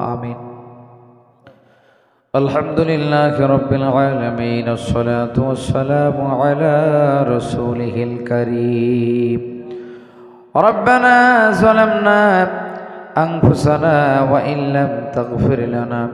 آمين الحمد لله رب العالمين الصلاة والسلام على رسوله الكريم ربنا ظلمنا أنفسنا وإن لم تغفر لنا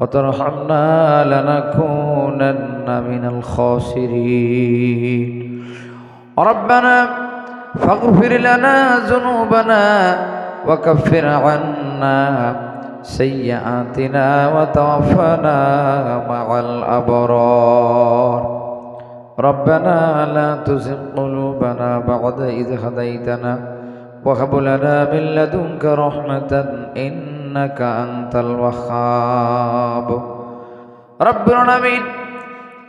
وترحمنا لنكونن من الخاسرين ربنا فاغفر لنا ذنوبنا وكفر عنا سيئاتنا وتوفنا مع الأبرار ربنا لا تزغ قلوبنا بعد إذ هديتنا وهب لنا من لدنك رحمة إنك أنت الوهاب رب العالمين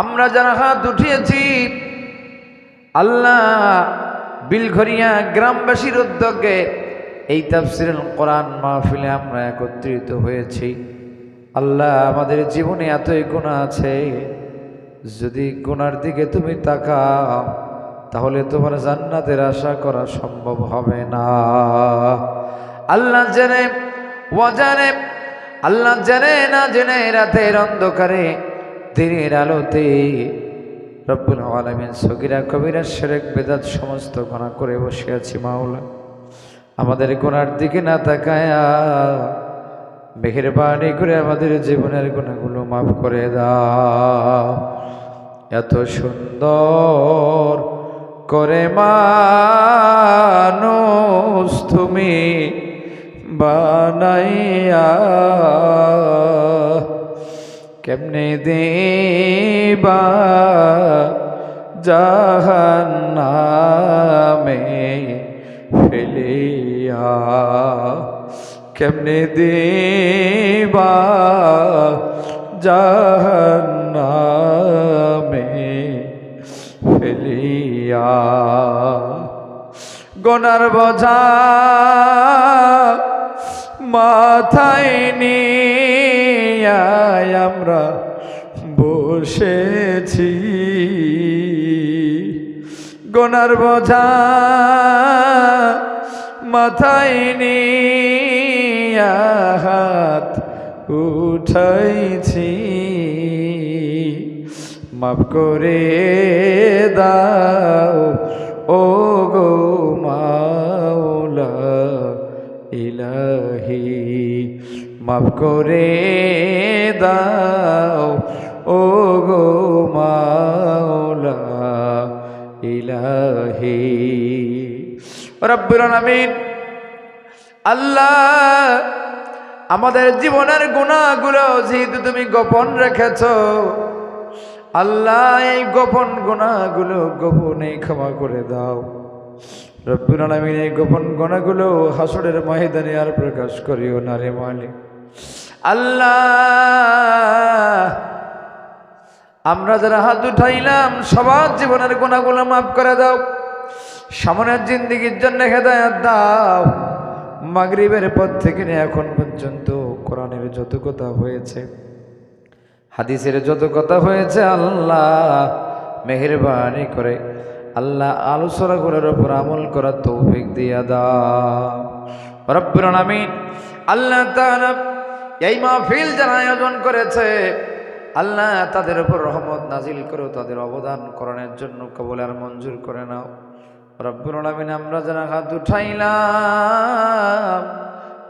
আমরা যারা হাত উঠিয়েছি আল্লাহ বিলঘরিয়া গ্রামবাসীর উদ্যোগে এই তাফসিরুল কোরআন মাহফিলে আমরা একত্রিত হয়েছি। আল্লাহ আমাদের জীবনে এতই গুণা আছে, যদি গুনার দিকে তুমি তাকাও, তাহলে তোমার জান্নাতের আশা করা সম্ভব হবে না। আল্লাহ জেনে ওয়াজানে আল্লাহ জেনে না জেনে রাতের অন্ধকারে, দিনের আলোতে রব্বুল আলমিন সগিরা কবিরা সেরেক বেদাত সমস্ত গোনা করে বসে আছি মাওলা। আমাদের গোনার দিকে না তাকায়া মেহেরবানি করে আমাদের জীবনের গুণাগুলো মাফ করে দাও। এত সুন্দর করে মানুষ তুমি বানাইয়া কেমনে দেবা জাহান্নামে? ফেলিয়া কেমনে দেবা জাহান্নামে ফেলিয়া গনার বোঝা মাথায় নিয়ে আমরা বসেছি। গনার বোঝা মাথায় নিয়ে হাত উঠাইছি। মাফ করে দাও ও গো মাওলা ইলাহি। মাফ করে দাও ও গো মাওলা ইলাহি। রব্বুল আলামিন। আল্লাহ, আমাদের জীবনের গুণাগুলো যেহেতু তুমি গোপন রেখেছ, আল্লাহ এই গোপন গুণাগুলো গোপনে ক্ষমা করে দাও। রব্বুল আলামিন এই গোপন গুণাগুলো হাসরের ময়দানে আর প্রকাশ করিও না রে মালিক। আল্লাহ, আমরা যারা হাত উঠাইলাম, সবার জীবনের গুণাগুলো মাফ করে দাও। সামনের জিন্দিগির জন্য হেদায়াত দাও। মাগরিবের পর থেকে নিয়ে এখন পর্যন্ত কোরআনের যত কথা হয়েছে, হাদিসের যত কথা হয়েছে, আল্লাহ মেহরবানি করে আল্লাহ আলোচনা করার উপর আমল করার তৌফিক দিয়া দাও। রব্বুল আল্লাহ তাআলা এই মাহফিল যারা আয়োজন করেছে, আল্লাহ তাদের উপর রহমত নাজিল করো, তাদের অবদান করণের জন্য কবল আর মঞ্জুর করে নাও। রব্বুল আমরা যারা হাত উঠাইলাম,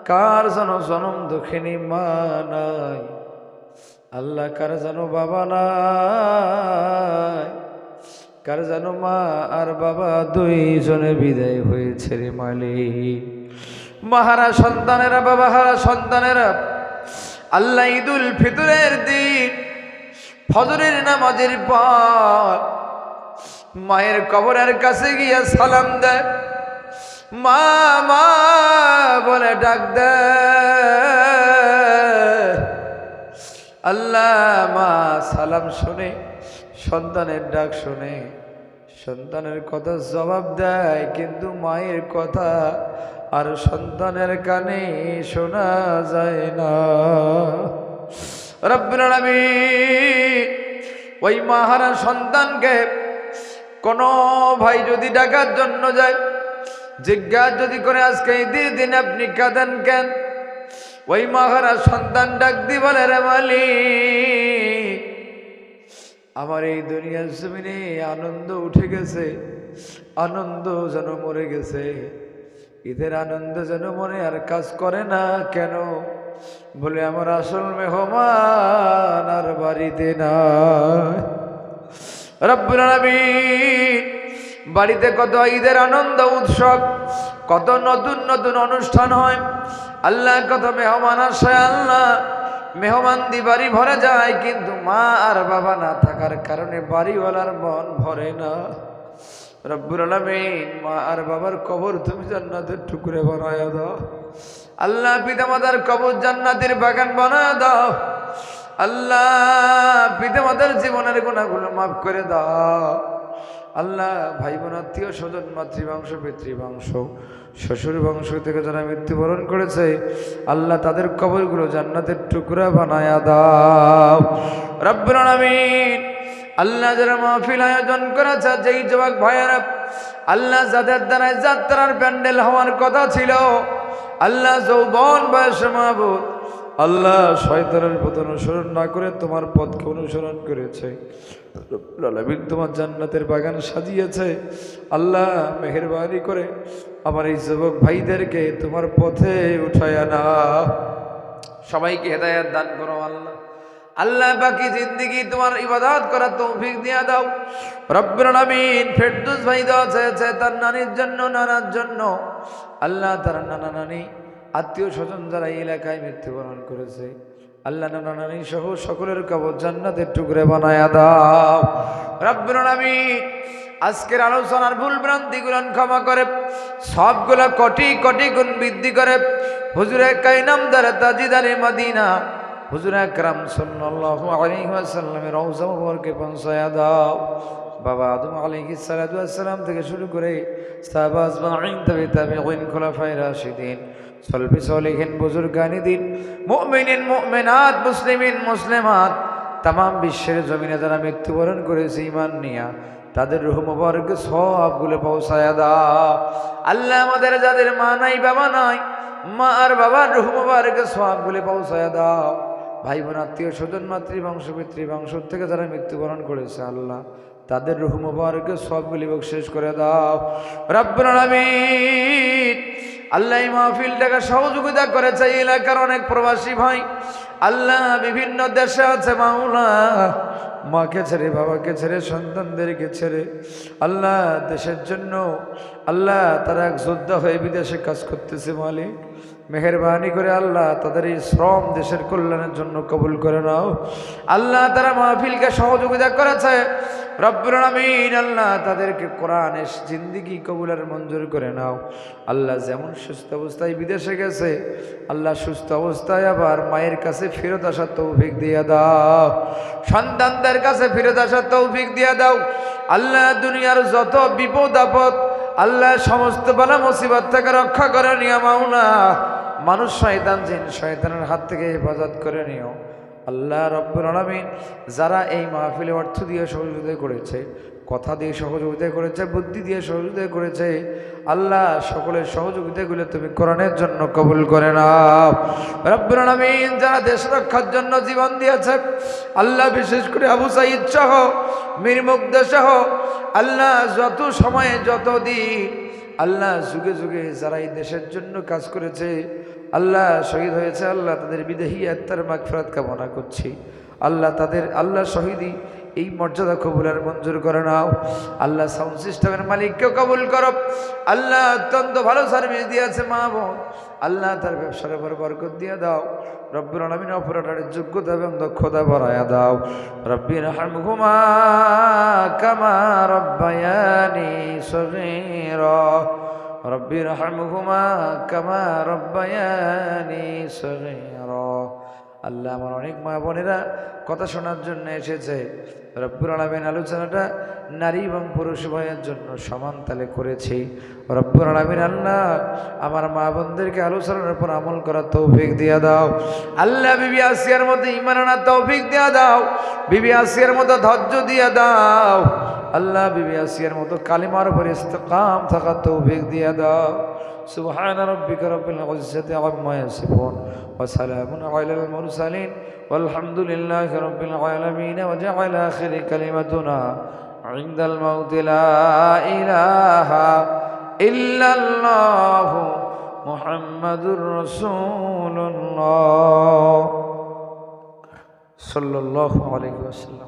কার যেন জনম দুঃখিনী মা নাই? আল্লাহ কার যেন বাবা নাই? কার যেন মা আর বাবা দুইজনে বিদায় হয়েছে রে মালিক? মাহারা সন্তানেরা, বাবা হারা সন্তানেরা, আল্লাহ ঈদুল ফিতরের দিন, ফজরের নামাজের পর মায়ের কবরের কাছে গিয়ে সালাম দেয়। মা মা, বলে ডাক দেয় আল্লাহ, মা, সালাম শুনে, সন্তানের ডাক শুনে, সন্তানের কথা জবাব দেয়। কিন্তু মায়ের কথা আর সন্তানের কানে শোনা যায় না। রব্বুল আলামিন ওই মাহারা সন্তানকে কোনো ভাই যদি ডাকার জন্য যায়, জিজ্ঞাসা যদি করে, আজকে ঈদের দিন আপনি কাঁদেন কেন? ওই মাহারা সন্তান ডাক দি বলে, রে মালিক, আমার এই দুনিয়ার জমিনে আনন্দ উঠে গেছে, আনন্দ যেন মরে গেছে। ঈদের আনন্দ যেন মনে আর কাজ করে না কেন? বলে, আমার আসল মেহমান আর বাড়িতে নাই। রব্বুল আলামিন, বাড়িতে কত ঈদের আনন্দ, উৎসব, কত নতুন নতুন অনুষ্ঠান হয়। আল্লাহ কত মেহমান আসে, আল্লাহ মেহমান দি বাড়ি ভরে যায়, কিন্তু মা আর বাবা না থাকার কারণে বাড়িওয়ালার মন ভরে না। রব্বুল আলামিন, মা আর বাবার কবর তুমি জান্নাতের টুকরে বানায় দাও। আল্লাহ পিতামাতার কবর জান্নাতের বাগান বানায় দাও। আল্লাহ পিতামাতার জীবনের গুণাগুলো মাফ করে দাও। আল্লাহ ভাই বোন আত্মীয় স্বজন মাতৃবংশ, পিতৃবংশ শ্বশুর বংশ থেকে যারা মৃত্যুবরণ করেছে, আল্লাহ তাদের কবরগুলো জান্নাতের টুকরা বানায়া দাও। রব্বুল আলামিন, আল্লাহ যারা মাহফিল আয়োজন করেছে, যেই যুবক ভাইয়েরা, আল্লাহ যাদের দ্বারা যাত্রার প্যান্ডেল হওয়ার কথা ছিল, আল্লাহ যৌবন বয়স মাহবুদ আল্লাহ শয়তানের পথ অনুসরণ না করে তোমার পথকে অনুসরণ করেছে। আলামিন তোমার জান্নাতের বাগান সাজিয়েছে। আল্লাহ মেহরবানি করে আমার এই যুবক ভাইদেরকে তোমার পথে উঠায় না সবাইকে হেদায়াত দান করো আল্লাহ। আল্লাহ বাকি জিন্দিগি তোমার ইবাদত করার তৌফিক দিয়া দাও। রব্বুল আলামিন ফেরদৌস ভাই দেওয়া চেয়েছে তার নানির জন্য, নানার জন্য। আল্লাহ তার নানা নানি আত্মীয় স্বজন যারা এই এলাকায় মৃত্যুবরণ করেছে, আল্লাহ নানা নানি সহ সকলের কবর জান্নাতের টুকরে বানায়া দাও। রব্বুল আলামিন, আজকের আলোচনার ভুল ভ্রান্তি ভ্রান্তিগুলো ক্ষমা করে, সবগুলো কোটি কোটি গুণ বৃদ্ধি করে, হুজুরে কাইনাম কাইনামদারে তাজিদারে মদিনা, হুজুর আকরাম সাল্লাল্লাহু আলাইহি ওয়াসাল্লামের রওজা মুবারকে পৌঁছায়া দাও। বাবা আদম আলাইহিস সালাতু ওয়াসসালাম থেকে শুরু করে সাহাবা আজমাইন, তাবে তাবিঈন, খোলাফায়ে রাশিদিন সলফি সলিহিন বুজুর্গানিদিন মুমিনিন, মুমিনাত, মুসলিমিন, মুসলিমাত তাম বিশ্বের জমিনে যারা মৃত্যুবরণ করেছে ইমান নিয়া, তাদের রুহ মুবারক সবগুলো পৌঁছায়া দা আল্লাহ আমাদের যাদের মা নাই, বাবা নাই, মা আর বাবার রুহ মুবারক সবগুলো পৌঁছায়া দাও। ভাই বোন আত্মীয় স্বজন, মাতৃবংশ, পিতৃবংশ থেকে যারা মৃত্যুবরণ করেছে আল্লাহ, তাদের রুহ মুবারকে সবগুলি শেষ করে দাও। রব্বুল আলামিন। আল্লাহ মাহফিল মাহফিলটাকে সহযোগিতা করেছে এই এলাকার অনেক প্রবাসী ভাই। আল্লাহ বিভিন্ন দেশে আছে মাওলা। মাকে ছেড়ে, বাবাকে ছেড়ে, সন্তানদেরকে ছেড়ে। আল্লাহ দেশের জন্য, আল্লাহ তারা এক যোদ্ধা হয়ে বিদেশে কাজ করতেছে মালিক। মেহরবানি করে আল্লাহ তাদের এই শ্রম দেশের কল্যাণের জন্য কবুল করে নাও। আল্লাহ তারা মাহফিলকে সহযোগিতা করেছে। রব্বুল আমিন আল্লাহ তাদেরকে কোরআনের জিন্দিগি কবুলের মঞ্জুর করে নাও। আল্লাহ যেমন সুস্থ অবস্থায় বিদেশে গেছে, আল্লাহ সুস্থ অবস্থায় আবার মায়ের কাছে ফেরত আসার তৌফিক দিয়ে দাও। সন্তানদের কাছে ফেরত আসার তৌফিক দিয়ে দাও। আল্লাহ দুনিয়ার যত বিপদ আপদ, আল্লাহ সমস্ত বালা মুসিবত থেকে রক্ষা করে নিও মাওলা মানুষ শয়তান, জিন শয়তানের হাত থেকে হেফাজত করে নিও। আল্লাহ রব্বুল আলামিন যারা এই মাহফিলে অর্থ দিয়ে সহযোগিতা করেছে, কথা দিয়ে সহযোগিতা করেছে, বুদ্ধি দিয়ে সহযোগিতা করেছে, আল্লাহ সকলের সহযোগিতাগুলো তুমি কোরআনের জন্য কবুল করে না রব্বুল আলামিন যারা দেশ রক্ষার জন্য জীবন দিয়েছে, আল্লাহ বিশেষ করে আবু সাইদ সহ, মীর মুগ্ধ সহ, আল্লাহ যত সময়ে যত দিন, আল্লাহ যুগে যুগে যারা এই দেশের জন্য কাজ করেছে আল্লাহ শহীদ হয়েছে, আল্লাহ তাদের বিদেহী আত্মার মাগফরাত কামনা করছি। আল্লাহ তাদের, আল্লাহ শহীদই এই মর্যাদা কবুলের মঞ্জুর করে নাও। আল্লাহ সাউন্ড সিস্টেমের মালিককেও কবুল করো। আল্লাহ অত্যন্ত ভালো সার্ভিস দিয়েছে মা বোন। আল্লাহ তার ব্যবসার উপর বরকত দিয়ে দাও। রব্বির আলমিন অপরাটারের যোগ্যতা এবং দক্ষতা বাড়ায়া দাও। রব্বির হামঘুমা কামা রব্বায়ানি সগীরা। রব্বির হামঘুমা কামা রব্বায়ানি সগীরা। আল্লাহ আমার অনেক মা বোনেরা কথা শোনার জন্য এসেছে। রব্বুর আলমিন আলোচনাটা নারী এবং পুরুষ ভাইয়ের জন্য সমান তালে করেছি। রব্বুর আলমিন আল্লাহ আমার মা বোনদেরকে আলোচনার উপর আমল করার তৌফিক দিয়ে দাও। আল্লাহ বিবি আসিয়ার মতো ইমান আনার তৌফিক দিয়ে দাও। বিবি আসিয়ার মতো ধৈর্য দিয়ে দাও। আল্লাহ বিবি আসিয়ার মতো কালিমার উপর ইস্তকাম থাকার তৌফিক দিয়ে দাও سبحان ربك رب العزة عما يصفون وسلام على المرسلين والحمد لله رب العالمين وجعل آخر كلمتنا عند الموت لا إله إلا الله محمد رسول الله صلى الله عليه وسلم